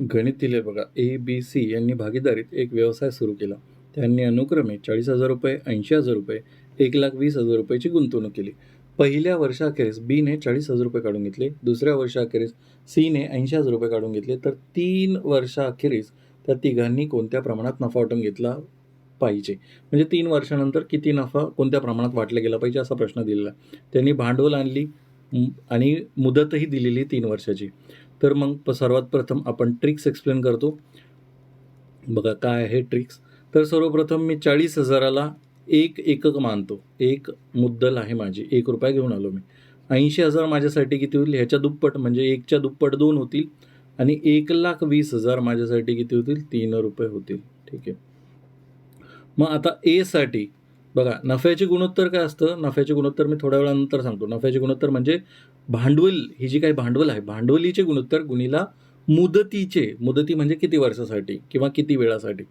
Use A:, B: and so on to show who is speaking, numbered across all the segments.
A: गणितीले बघा A B C यांनी भागीदारीत एक व्यवसाय सुरू केला. त्यांनी अनुक्रमे चाळीस हजार रुपये ऐंशी हजार रुपये एक लाख वीस हजार रुपयाची गुंतवणूक केली. पहिल्या वर्षाखेरीस बीने चाळीस हजार रुपये काढून घेतले. दुसऱ्या वर्षाखेरीस सीने ऐंशी हजार रुपये काढून घेतले. तर तीन वर्षाखेरीस त्या तिघांनी कोणत्या प्रमाणात नफा वाटून घेतला पाहिजे? म्हणजे तीन वर्षानंतर किती नफा कोणत्या प्रमाणात वाटला गेला पाहिजे असा प्रश्न दिलेला. त्यांनी भांडवल आणली आणि मुदतही दिलेली तीन वर्षाची. तर मग प- सर्वात प्रथम आपण ट्रिक्स एक्सप्लेन करतो. बघा काय आहे ट्रिक्स तर सर्वप्रथम मी चाळीस हजाराला एक एकक मानतो. एक मुद्दल आहे माझी. एक रुपया घेऊन आलो मी. ऐंशी हजार माझ्यासाठी किती होईल ह्याच्या दुप्पट म्हणजे एकच्या दुप्पट दोन होतील आणि एक लाख वीस हजार माझ्यासाठी किती होतील? तीन रुपये होतील. ठीक आहे. मग आता एसाठी बघा नफ्याचे गुणोत्तर काय असतं? नफ्याचे गुणोत्तर मी थोड्या वेळानंतर सांगतो. नफ्याचे गुणोत्तर म्हणजे भांडवल ही जी काही भांडवल आहे भांडवलीचे गुणोत्तर गुणीला मुदतीचे. मुदती म्हणजे किती वर्षासाठी किंवा किती वेळासाठी?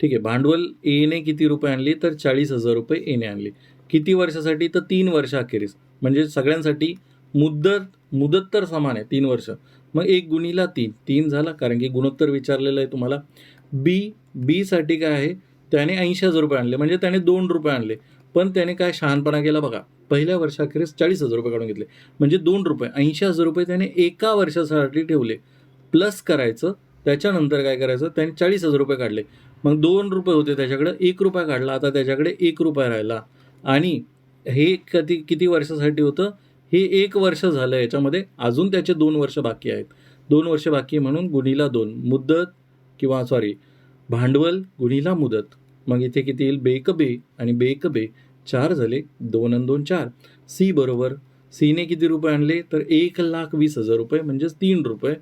A: ठीक आहे भांडवल एने किती रुपये आणली? तर चाळीस हजार रुपये एने आणली. किती वर्षासाठी? तर तीन वर्ष अखेरीस. म्हणजे सगळ्यांसाठी मुदत मुदत तर समान आहे तीन वर्ष. मग एक गुणीला तीन. तीन झाला कारण की गुणोत्तर विचारलेलं आहे तुम्हाला. बी बीसाठी काय आहे? त्याने ऐंशी हजार रुपये आणले. म्हणजे त्याने दोन रुपये आणले. पण त्याने काय शहाणपणा केला बघा. पहिल्या वर्षाखेरीस चाळीस हजार रुपये काढून घेतले. म्हणजे दोन रुपये ऐंशी हजार रुपये त्याने एका वर्षासाठी ठेवले. प्लस करायचं त्याच्यानंतर काय करायचं त्याने चाळीस हजार रुपये काढले. मग दोन रुपये होते त्याच्याकडे एक रुपया काढला आता त्याच्याकडे एक रुपया राहिला. आणि हे कधी किती वर्षासाठी होतं? हे एक वर्ष झालं याच्यामध्ये. अजून त्याचे दोन वर्ष बाकी आहेत. दोन वर्ष बाकी म्हणून गुणीला दोन. मुदत किंवा सॉरी भांडवल गुणीला मुदत. मग इथे किती येईल? बेक बे. आणि बेक बे. चार झाले. दोन आणि दोन चार. सी बरोबर. सीने किती रुपये आणले? तर एक लाख वीस हजार रुपये म्हणजेच तीन रुपये.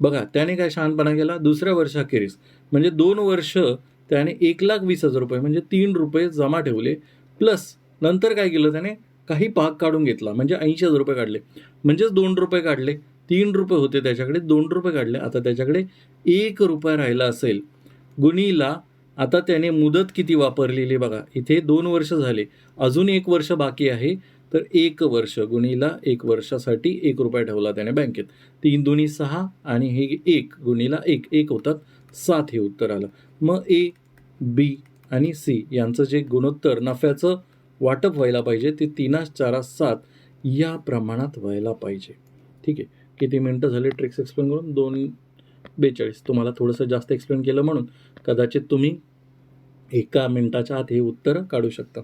A: बघा त्याने काय शहाणपणा केला? दुसऱ्या वर्षाखेरीस म्हणजे दोन वर्ष त्याने एक लाख वीस हजार रुपये म्हणजे तीन रुपये जमा ठेवले. प्लस नंतर काय केलं त्याने? काही भाग काढून घेतला. म्हणजे ऐंशी हजार रुपये काढले. म्हणजेच दोन रुपये काढले. तीन रुपये होते त्याच्याकडे दोन रुपये काढले. आता त्याच्याकडे एक रुपये राहिला असेल. गुणीला आता त्याने मुदत किती वापरलेली बघा इथे दोन वर्ष झाले. अजून एक वर्ष बाकी आहे तर एक वर्ष गुणीला एक वर्षासाठी एक रुपया ठेवला त्याने बँकेत. तीन दोन्ही सहा आणि हे एक गुणीला एक एक होतात सात हे उत्तर आलं. मग ए बी आणि सी यांचं जे गुणोत्तर नफ्याचं वाटप व्हायला पाहिजे ते तीनास चारा सात या प्रमाणात व्हायला पाहिजे. ठीक आहे किती मिनटं झाले ट्रिक्स एक्सप्लेन करून? दोन बेचाळीस. तुम्हाला थोडंसं जास्त एक्सप्लेन केलं म्हणून कदाचित तुम्ही एका मिनटाच्या आत हे उत्तर काढू शकता.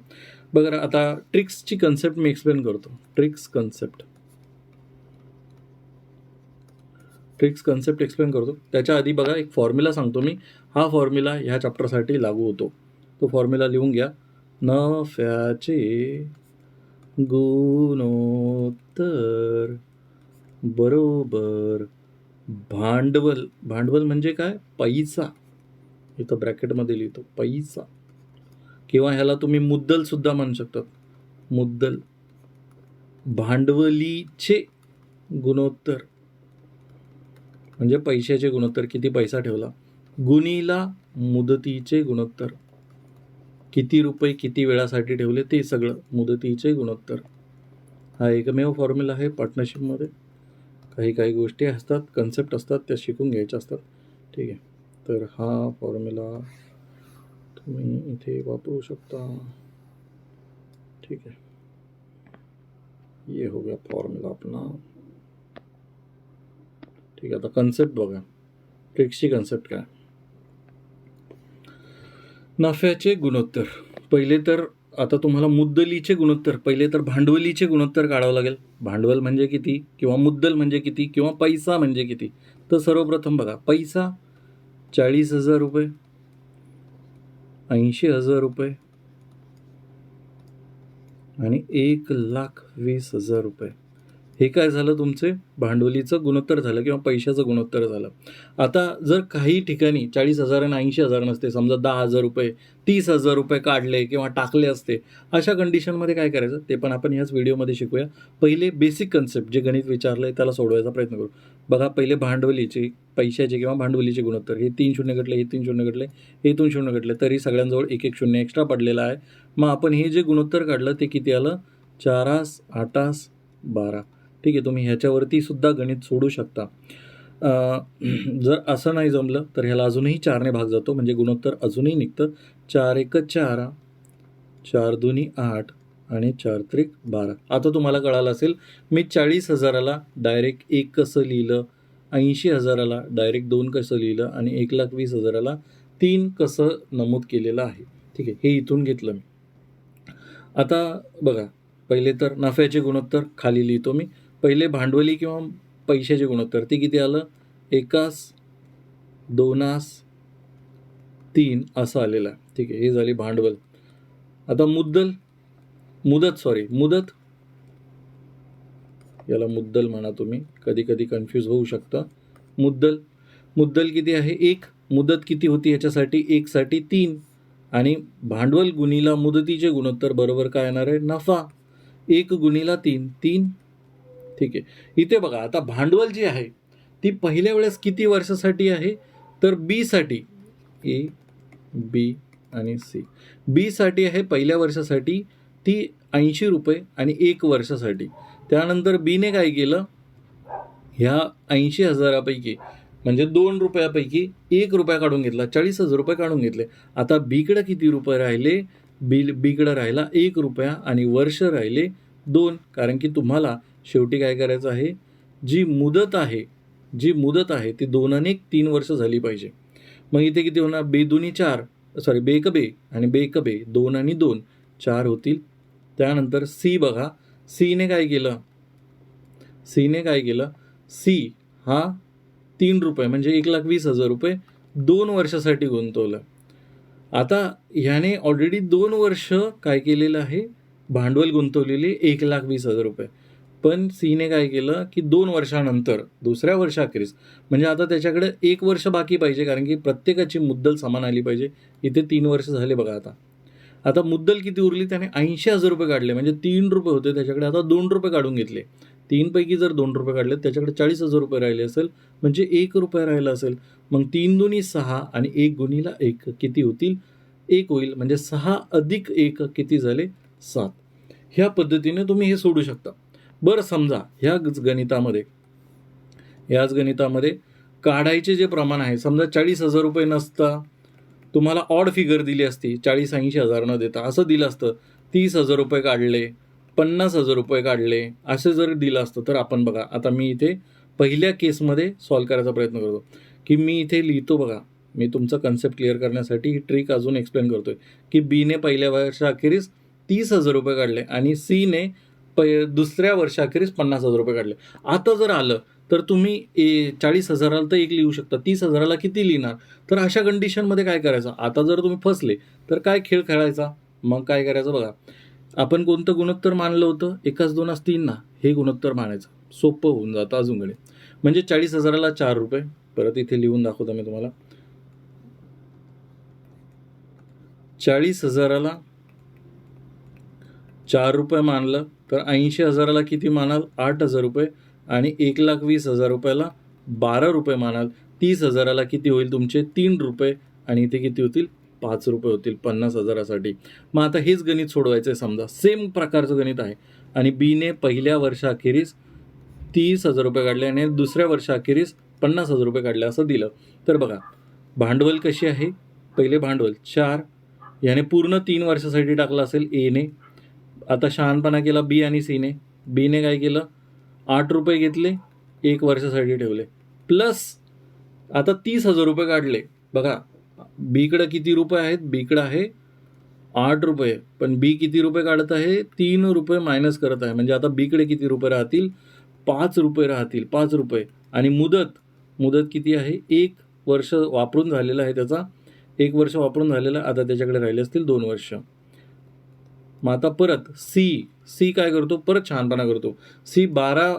A: बघा आता ट्रिक्सची कन्सेप्ट मी एक्सप्लेन करतो. Tricks concept. Tricks concept explain करतो. त्याच्या आधी बघा एक फॉर्म्युला सांगतो मी. हा फॉर्म्युला ह्या चॅप्टरसाठी लागू होतो. तो फॉर्म्युला लिहून घ्या. नफ्याचे गुणोत्तर बरोबर भांडवल. भांडवल म्हणजे काय? पैसा. इथं ब्रॅकेटमध्ये लिहितो पैसा. किंवा ह्याला तुम्ही मुद्दल सुद्धा म्हणू शकतात मुद्दल. भांडवलीचे गुणोत्तर. म्हणजे पैशाचे गुणोत्तर किती पैसा ठेवला? गुणीला मुदतीचे गुणोत्तर. किती रुपये किती वेळासाठी ठेवले ते सगळं मुदतीचे गुणोत्तर. हा एकमेव फॉर्म्युला आहे पार्टनरशिपमध्ये काही काही गोष्टी असतात कन्सेप्ट असतात त्या शिकून घ्यायच्या असतात. ठीक आहे. तर हा फॉर्म्युला तुम्ही इथे वापरू शकता. ठीक है ये हो गया फॉर्मूला अपना ठीक आहे आता कन्सेप्ट बघा. ट्रिक्सची कन्सेप्ट काय? नफ्याचे गुणोत्तर. पहिले तर आता तुम्हाला मुद्दलीचे गुणोत्तर पहिले तर भांडवलीचे गुणोत्तर काढावं लागेल. भांडवल म्हणजे किती? किंवा मुद्दल म्हणजे किती? किंवा पैसा म्हणजे किती? तर सर्वप्रथम बघा पैसा चाळीस हजार रुपये ऐंशी हजार रुपये आणि एक लाख वीस हजार रुपये. हे काय झालं तुमचे? भांडवलीचं गुणोत्तर झालं किंवा पैशाचं गुणोत्तर झालं. आता जर काही ठिकाणी चाळीस हजार आणि ऐंशी हजार नसते समजा दहा हजार रुपये तीस हजार रुपये काढले किंवा टाकले असते अशा कंडिशनमध्ये काय करायचं? ते पण आपण ह्याच व्हिडिओमध्ये शिकूया. पहिले बेसिक कन्सेप्ट जे गणित विचारलं आहे त्याला सोडवायचा प्रयत्न करू. बघा पहिले भांडवलीचे पैशाचे किंवा भांडवलीचे गुणोत्तर. हे तीन शून्य घटले हे तीन शून्य घटले हे दोन शून्य घटले तरी सगळ्यांजवळ एक एक शून्य एक्स्ट्रा पडलेला आहे. मग आपण हे जे गुणोत्तर काढलं ते किती आलं? चारास आठास बारा. ठीक आहे तुम्ही ह्याच्यावरती सुद्धा गणित सोडू शकता. जर असं नाही जमलं तर ह्याला अजूनही चारने भाग जातो म्हणजे गुणोत्तर अजूनही निघतं. चार एक चार चार दोन्ही आठ आणि चार त्रिक बारा. आता तुम्हाला कळालं असेल मी चाळीस हजाराला डायरेक्ट एक कसं लिहिलं ऐंशी हजाराला डायरेक्ट दोन कसं लिहिलं आणि एक लाख वीस हजाराला तीन कसं नमूद केलेलं आहे. ठीक आहे हे इथून घेतलं मी. आता बघा पहिले तर नफ्याचे गुणोत्तर खाली लिहितो मी. पहिले भांडवली किंवा पैशाचे गुणोत्तर ते किती आलं? एकास दोनास तीन असं आलेलं आहे. ठीक आहे हे झाली भांडवल. आता मुद्दल मुदत सॉरी मुदत. याला मुद्दल म्हणा तुम्ही कधी कधी कन्फ्यूज होऊ शकता. मुद्दल मुद्दल किती आहे? एक. मुदत किती होती याच्यासाठी एकसाठी तीन. आणि भांडवल गुणीला मुदतीचे गुणोत्तर बरोबर काय येणार आहे? नफा. एक गुणीला तीन. तीन ठीक आहे. इथे बघा आता भांडवल जी आहे ती पहिल्या वेळेस किती वर्षासाठी आहे? तर बीसाठी ए बी आणि सी बीसाठी आहे पहिल्या वर्षासाठी ती ऐंशी रुपये आणि एक वर्षासाठी. त्यानंतर बीने काय केलं? ह्या ऐंशी हजारापैकी म्हणजे दोन रुपयापैकी एक रुपया काढून घेतला चाळीस हजार रुपये काढून घेतले. आता बीकडं किती रुपये राहिले? बिल बीकडं राहिला एक रुपया आणि वर्ष राहिले दोन. कारण की तुम्हाला शेवटी काय करायचं आहे? जी मुदत आहे जी मुदत आहे ती दोन आणि एक तीन वर्ष झाली पाहिजे. मग इथे किती होणार? बेदोनी चार. सॉरी बेक बे आणि बेक बे. दोन आणि दोन. चार होतील. त्यानंतर सी बघा. सीने काय केलं? सीने काय केलं? सी हा तीन रुपये म्हणजे एक लाख वीस हजार रुपये दोन वर्षासाठी गुंतवलं. आता ह्याने ऑलरेडी दोन वर्ष काय केलेलं आहे? भांडवल गुंतवलेले एक लाख वीस हजार रुपये. पण सीने काय केलं की दोन वर्षानंतर दुसऱ्या वर्षाखेरीस म्हणजे आता त्याच्याकडे एक वर्ष बाकी पाहिजे कारण की प्रत्येकाची मुद्दल समान आली पाहिजे. इथे तीन वर्ष झाले बघा आता. आता मुद्दल किती उरली? त्याने ऐंशी हजार रुपये काढले म्हणजे तीन रुपये होते त्याच्याकडे. आता दोन रुपये काढून घेतले. तीनपैकी जर दोन रुपये काढले त्याच्याकडे चाळीस हजार रुपये राहिले असेल म्हणजे एक रुपये राहिला असेल. मग तीन दुनी सहा आणि एक गुणीला एक किती होतील? एक होईल. म्हणजे सहा अधिक एक किती झाले? सात. ह्या पद्धतीने तुम्ही हे सोडू शकता. बरं समजा ह्या गणितामध्ये याच गणितामध्ये काढायचे जे प्रमाण आहे समजा चाळीस हजार रुपये नसता तुम्हाला ऑड फिगर दिली असती चाळीस ऐंशी हजार न देता असं दिलं असतं तीस हजार रुपये काढले पन्नास हजार रुपये काढले असे जर दिलं असतं तर आपण बघा आता मी इथे पहिल्या केसमध्ये सॉल्व करायचा प्रयत्न करतो. की मी इथे लिहितो बघा मी तुमचा कन्सेप्ट क्लिअर करण्यासाठी ही ट्रिक अजून एक्सप्लेन करतोय. की बीने पहिल्या वर्षाअखेरीस तीस हजार रुपये काढले आणि सीने प दुसऱ्या वर्षाखेरीस पन्नास हजार रुपये काढले. आता जर आलं तर तुम्ही ए चाळीस हजाराला तर एक लिहू शकता. तीस हजाराला किती लिहिणार? तर अशा कंडिशनमध्ये काय करायचं? आता जर तुम्ही फसले तर काय खेळ खेळायचा? मग काय करायचं बघा. आपण कोणतं गुणोत्तर मानलं होतं? एकाच दोनास तीन ना? हे गुणोत्तर मानायचं. सोपं होऊन जातं अजून गणित म्हणजे चाळीस हजाराला चार रुपये. परत इथे लिहून दाखवतो मी तुम्हाला. चाळीस हजाराला चार रुपये मानलं तर ऐंशी हजाराला किती मानाल? आठ हजार रुपये. आणि एक लाख वीस हजार रुपयाला बारा रुपये मानाल. तीस हजाराला किती होईल तुमचे? तीन रुपये. आणि इथे किती होतील? पाच रुपये होतील पन्नास हजारासाठी. मग आता हेच गणित सोडवायचं आहे समजा. सेम प्रकारचं गणित आहे. आणि बीने पहिल्या वर्षाखेरीस तीस हजार रुपये काढले आणि दुसऱ्या वर्षाखेरीस पन्नास हजार रुपये काढले असं दिलं. तर बघा भांडवल कशी आहे? पहिले भांडवल चार. याने पूर्ण तीन वर्षासाठी टाकलं असेल एने आता शहाणपणा केला बी आणि सीने बीने काय केलं? आठ रुपये घेतले एक वर्षासाठी ठेवले. प्लस आता तीस हजार रुपये काढले. बघा बीकडं किती रुपये आहेत? बीकडं आहे आठ रुपये. पण बी किती रुपये काढत आहे? तीन रुपये मायनस करत आहे. म्हणजे आता बीकडे किती रुपये राहतील? पाच रुपये राहतील. पाच रुपये. आणि मुदत मुदत किती आहे? एक वर्ष वापरून झालेलं आहे त्याचा. एक वर्ष वापरून झालेलं आहे. आता त्याच्याकडे राहिले असतील दोन वर्ष. मग आता परत सी सी काय करतो? परत छानपणा करतो. सी बारा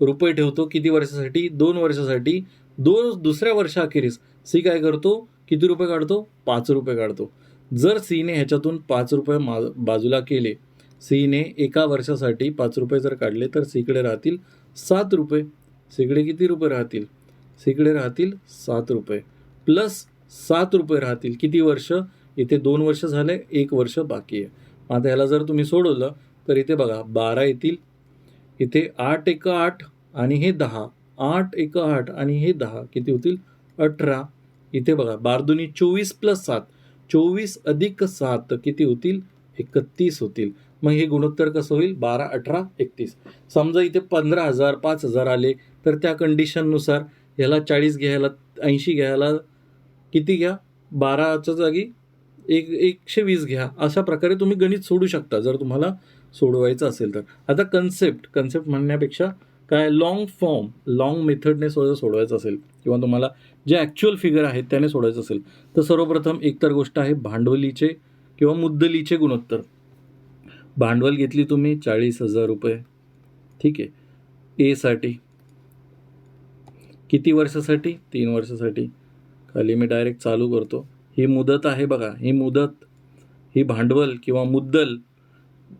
A: रुपये ठेवतो किती वर्षासाठी? दोन वर्षासाठी. दोन दुसऱ्या वर्षाअखेरीस सी काय करतो? किती रुपये काढतो? पाच रुपये काढतो. जर सीने ह्याच्यातून पाच रुपये मा बाजूला केले सीने एका वर्षासाठी पाच रुपये जर काढले तर सीकडे राहतील सात रुपये. सीकडे किती रुपये राहतील? सीकडे राहतील सात रुपये. प्लस सात रुपये राहतील किती वर्ष? इथे दोन वर्ष झाले एक वर्ष बाकी आहे. मग आता ह्याला जर तुम्ही सोडवलं तर इथे बघा बारा येतील. इथे आठ एक आठ आणि हे दहा. आठ एक आठ आणि हे दहा. किती होतील? अठरा. इथे बघा बारदुनी चोवीस प्लस सात. चोवीस अधिक सात किती होतील? एकतीस होतील. मग हे गुणोत्तर कसं होईल? बारा अठरा एकतीस. समजा इथे पंधरा हजार पाच हजार आले तर त्या कंडिशननुसार ह्याला चाळीस घ्यायला ऐंशी घ्यायला किती घ्या? बाराच्या जागी एक एकशे वीस घ्या. अशा प्रकारे तुम्ही गणित सोडू शकता जर तुम्हाला सोडवायचं असेल तर. आता कन्सेप्ट कन्सेप्ट म्हणण्यापेक्षा काय लॉंग फॉर्म लॉंग मेथडने सुद्धा सोडवायचं असेल किंवा तुम्हाला जे ॲक्च्युअल फिगर आहेत त्याने सोडायचं असेल तर सर्वप्रथम एकतर गोष्ट आहे भांडवलीचे किंवा मुद्दलीचे गुणोत्तर. भांडवल घेतली तुम्ही चाळीस हजार रुपये. ठीक आहे. एसाठी किती वर्षासाठी? तीन वर्षासाठी. खाली मी डायरेक्ट चालू करतो. ही मुदत आहे बघा ही मुदत ही भांडवल किंवा मुद्दल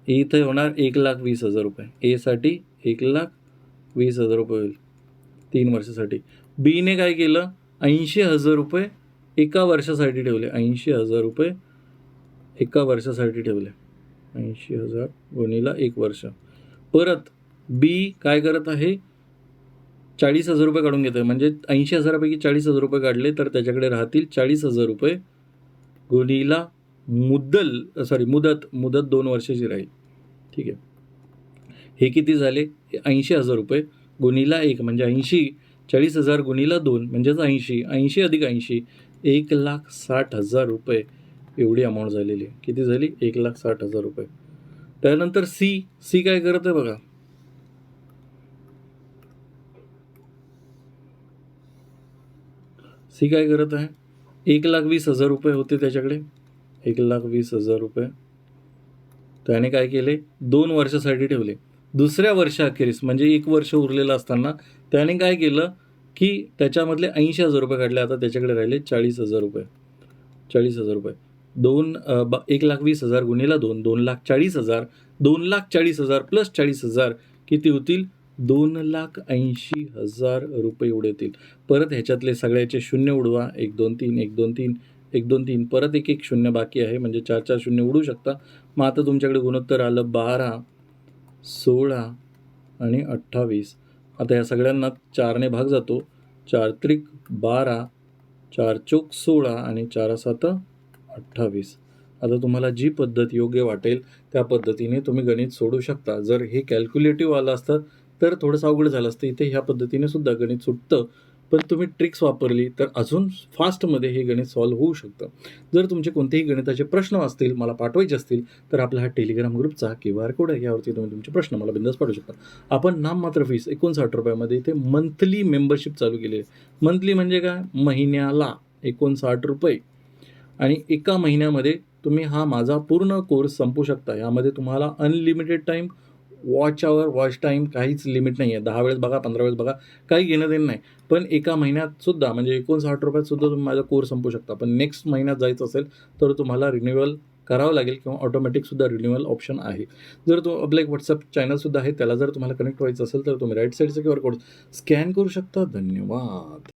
A: इथे होणार एक लाख वीस हजार रुपये. एसाठी एक लाख वीस हजार रुपये होईल तीन वर्षासाठी. बीने काय केलं? ऐंशी हजार रुपये एका वर्षासाठी ठेवले. ऐंशी हजार रुपये एका वर्षासाठी ठेवले. ऐंशी हजार गुणीला एक वर्ष. परत बी काय करत आहे? चाळीस हजार रुपये काढून घेतोय. म्हणजे ऐंशी हजारापैकी चाळीस हजार रुपये काढले तर त्याच्याकडे राहतील चाळीस हजार रुपये गुणीला मुद्दल सॉरी मुदत मुदत दोन वर्षाची राहील. ठीक आहे. हे किती झाले? ऐंशी हजार रुपये. गुणीला एक म्हणजे ऐंशी चाळीस हजार गुणीला दोन म्हणजेच ऐंशी ऐंशी अधिक ऐंशी एक लाख साठ हजार रुपये. एवढी अमाऊंट झालेली आहे. किती झाली? एक लाख साठ हजार रुपये. त्यानंतर सी सी काय करत आहे बघा. सी काय करत आहे? एक लाख वीस हजार रुपये होते त्याच्याकडे. एक लाख वीस हजार रुपये. त्याने काय केले? दोन वर्षासाठी ठेवले. दुसऱ्या वर्षाअखेरीस म्हणजे एक वर्ष उरलेलं असताना त्याने काय केलं? की त्याच्यामधले ऐंशी हजार रुपये काढले. आता त्याच्याकडे राहिले चाळीस हजार रुपये. चाळीस हजार रुपये. दोन बा एक लाख वीस हजार गुन्हेला दोन. दोन लाख चाळीस हजार. दोन लाख चाळीस हजार प्लस चाळीस हजार किती होतील? दोन लाख ऐंशी हजार रुपये उडतील परत ह्याच्यातले सगळ्याचे शून्य उडवा. एक दोन तीन एक दोन तीन एक दोन तीन. परत एक एक शून्य बाकी आहे. म्हणजे चार चार शून्य उडू शकता. मग आता तुमच्याकडे गुणोत्तर आलं बारा सोळा आणि अठ्ठावीस. आता या सगळ्यांना चारने भाग जातो. चार त्रिक बारा चार चोक सोळा आणि चार सात अठ्ठावीस. आता तुम्हाला जी पद्धत योग्य वाटेल त्या पद्धतीने तुम्ही गणित सोडू शकता. जर हे कॅल्क्युलेटिव्ह आलं असतं तर थोडंसं अवघड झालं असतं. इथे ह्या पद्धतीने सुद्धा गणित सुटतं. पण तुम्ही ट्रिक्स वापरली तर अजून फास्टमध्ये हे गणित सॉल्व्ह होऊ शकतं. जर तुमचे कोणतेही गणिताचे प्रश्न असतील मला पाठवायचे असतील तर आपला हा टेलिग्राम ग्रुपचा क्यू आर कोड आहे. यावरती तुम्ही तुमचे प्रश्न मला बिंदास पाठवू शकता. आपण नाममात्र फीस एकोणसाठ रुपयामध्ये इथे मंथली मेंबरशिप चालू केली आहे. मंथली म्हणजे काय? महिन्याला एकोणसाठ रुपये. आणि एका महिन्यामध्ये तुम्ही हा माझा पूर्ण कोर्स संपू शकता. यामध्ये तुम्हाला unlimited time watch hour watch time काहीच लिमिट नाही आहे दहा वेळेस बघा पंधरा वेळेस बघा काही घेणं देणं नाही. पण एका महिन्यात सुद्धा म्हणजे एकोणसाठ रुपयात सुद्धा तुम्ही माझा कोर्स संपू शकता. पण नेक्स्ट महिन्यात जायचं असेल तर तुम्हाला रिन्युअल करावं लागेल किंवा ऑटोमॅटिकसुद्धा रिन्युअल ऑप्शन आहे. जर तो आपलं एक व्हॉट्सअप चॅनलसुद्धा आहे त्याला जर तुम्हाला कनेक्ट व्हायचं असेल तर तुम्ही राईट साईडचं क्यू आर कोड स्कॅन करू शकता. धन्यवाद.